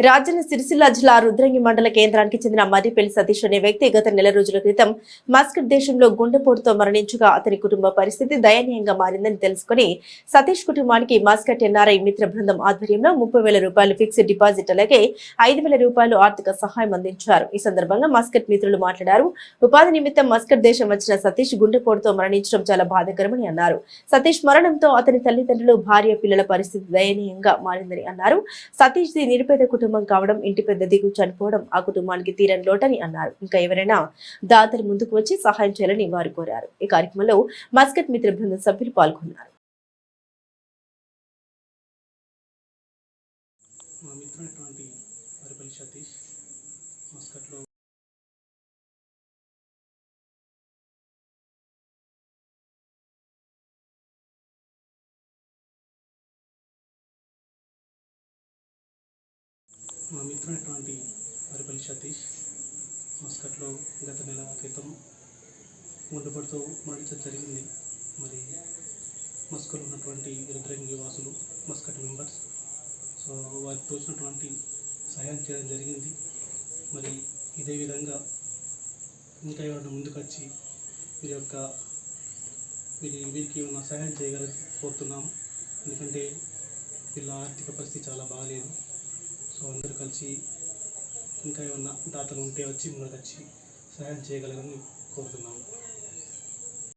రాజన్న సిరిసిల్ల జిల్లా రుద్రంగి మండల కేంద్రానికి చెందిన మర్రిపల్లి సతీష్ అనే వ్యక్తి గత నెల రోజుల క్రితం మస్కట్ దేశంలో గుండెపోటుతో మరణించగా అతని కుటుంబ పరిస్థితి దయనీయంగా మారిందని తెలుసుకుని సతీష్ కుటుంబానికి మస్కట్ ఎన్ఆర్ఐ మిత్ర బృందం ఆధ్వర్యంలో ముప్పై వేల రూపాయలు ఫిక్స్డ్ డిపాజిట్ అలాగే ఐదు వేల రూపాయలు ఆర్థిక సహాయం అందించారు. ఈ సందర్భంగా మస్కట్ మిత్రులు మాట్లాడారు. ఉపాధి నిమిత్తం మస్కట్ దేశం వచ్చిన సతీష్ గుండెపోటుతో మరణించడం చాలా బాధాకరమని అన్నారు. సతీష్ మరణంతో అతని తల్లిదండ్రులు భార్య పిల్లల పరిస్థితి దయనీయంగా మారిందని అన్నారు. సతీష్ది నిరుపేద కుటుంబం కుటుంబం కావడం ఇంటి పెద్ద దిగు చనిపోవడం ఆ కుటుంబానికి తీరని లోటని అన్నారు. ఇంకా ఎవరైనా దాతలు ముందుకు వచ్చి సహాయం చేయాలని వారు కోరారు. ఈ కార్యక్రమంలో మస్కట్ మిత్ర బృందం సభ్యులు పాల్గొన్నారు. మా మిత్రుడైనటువంటి మా మిత్రుడైనటువంటి మరిపల్లి సతీష్ మస్కట్లో గత నెల క్రితం గుండెపడితో మరణించడం జరిగింది. మరి మస్కట్లో ఉన్నటువంటి రుద్రంగి వాసులు మస్కట్ మెంబర్స్. సో వారికి తోచినటువంటి సహాయం చేయడం జరిగింది. మరి ఇదే విధంగా ఇంకా ఎవరైనా ముందుకొచ్చి వీరి యొక్క వీరి వీరికి ఏమైనా సహాయం చేయగల కోరుతున్నాము. ఎందుకంటే వీళ్ళ ఆర్థిక పరిస్థితి చాలా బాగాలేదు. సో అందరూ కలిసి ఇంకా ఏమన్నా దాతలు ఉంటే వచ్చి ముందుకు వచ్చి సహాయం చేయగలరని కోరుతున్నాము.